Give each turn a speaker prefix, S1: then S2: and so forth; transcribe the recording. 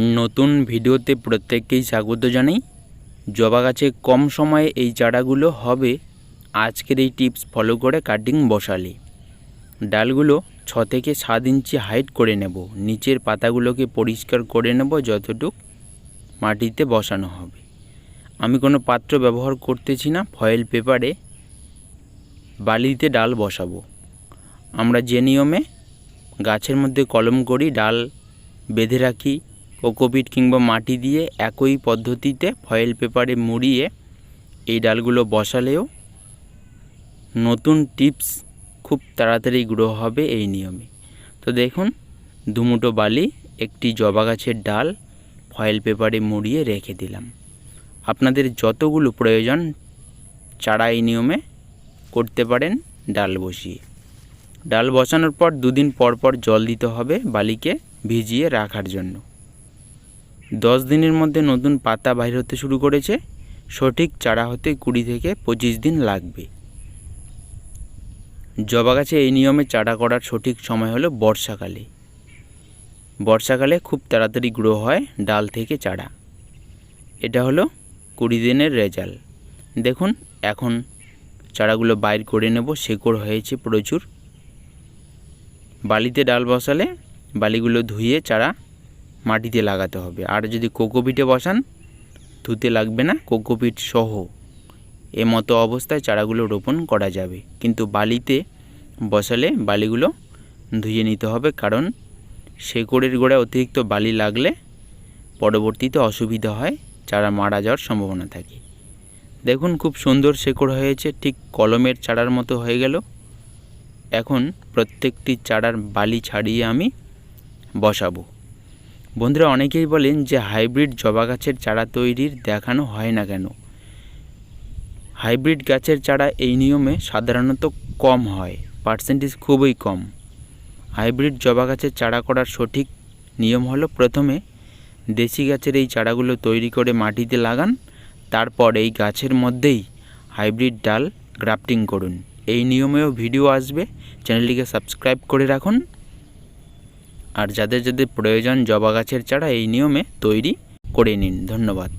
S1: নতুন ভিডিওতে প্রত্যেককেই স্বাগত জানাই। জবা গাছে কম সময়ে এই চারাগুলো হবে। আজকের এই টিপস ফলো করে কাটিং বসালে। ডালগুলো ছ থেকে সাত ইঞ্চি হাইট করে নেব। নিচের পাতাগুলোকে পরিষ্কার করে নেব যতটুক মাটিতে বসানো হবে। আমি কোনো পাত্র ব্যবহার করতেছি না, ফয়েল পেপারে বালিতে ডাল বসাবো। আমরা যে নিয়মে গাছের মধ্যে কলম করি, ডাল বেঁধে রাখি কোকোপিট কিংবা মাটি দিয়ে একই পদ্ধতিতে ফয়েল পেপারে মুড়িয়ে এই ডালগুলো বসালেও নতুন টিপস খুব তাড়াতাড়ি গ্রো হবে এই নিয়মে। তো দেখুন দুমুটো বালি, একটি জবা গাছের ডাল ফয়েল পেপারে মুড়িয়ে রেখে দিলাম। আপনাদের যতগুলো প্রয়োজন চারা এই নিয়মে করতে পারেন, ডাল বসিয়ে। ডাল বসানোর পর দুদিন পর পর জল দিতে হবে বালিকে ভিজিয়ে রাখার জন্য। দশ দিনের মধ্যে নতুন পাতা বাইর হতে শুরু করেছে। সঠিক চারা হতে কুড়ি থেকে পঁচিশ দিন লাগবে। জবা গাছে এই নিয়মে চারা করার সঠিক সময় হলো বর্ষাকালে। বর্ষাকালে খুব তাড়াতাড়ি গ্রো হয় ডাল থেকে চারা। এটা হলো কুড়ি দিনের রেজাল্ট। দেখুন, এখন চারাগুলো বাইর করে নেব, শেকড় হয়েছে প্রচুর। বালিতে ডাল বসালে বালিগুলো ধুয়ে চারা মাটিতে লাগাতে হবে। আর যদি কোকোপিটে বসান, ধুতে লাগবে না, কোকোপিট সহ। এ মতো অবস্থায় চারাগুলো রোপণ করা যাবে। কিন্তু বালিতে বসালে বালিগুলো ধুয়ে নিতে হবে, কারণ শেকড়ের গোড়ায় অতিরিক্ত বালি লাগলে পরবর্তীতে অসুবিধা হয়, চারা মারা যাওয়ার সম্ভাবনা থাকে। দেখুন, খুব সুন্দর শেকড় হয়েছে, ঠিক কলমের চারার মতো হয়ে গেল। এখন প্রত্যেকটি চারার বালি ছাড়িয়ে আমি বসাবো। বন্ধুরা অনেকেই বলেন যে হাইব্রিড জবা গাছের চারা তৈরির দেখানো হয় না কেন? হাইব্রিড গাছের চারা এই নিয়মে সাধারণত কম হয় পার্সেন্টেজ খুবই কম। হাইব্রিড জবা গাছের চারা করার সঠিক নিয়ম হলো প্রথমে দেশি গাছের এই চারাগুলো তৈরি করে মাটিতে লাগান, তারপর এই গাছের মধ্যেই হাইব্রিড ডাল গ্রাফটিং করুন। এই নিয়মেও ভিডিও আসবে, চ্যানেলটিকে সাবস্ক্রাইব করে রাখুন। আর যাদের যাদের প্রয়োজন জবা গাছের চারা এই নিয়মে তৈরি করে নিন। ধন্যবাদ।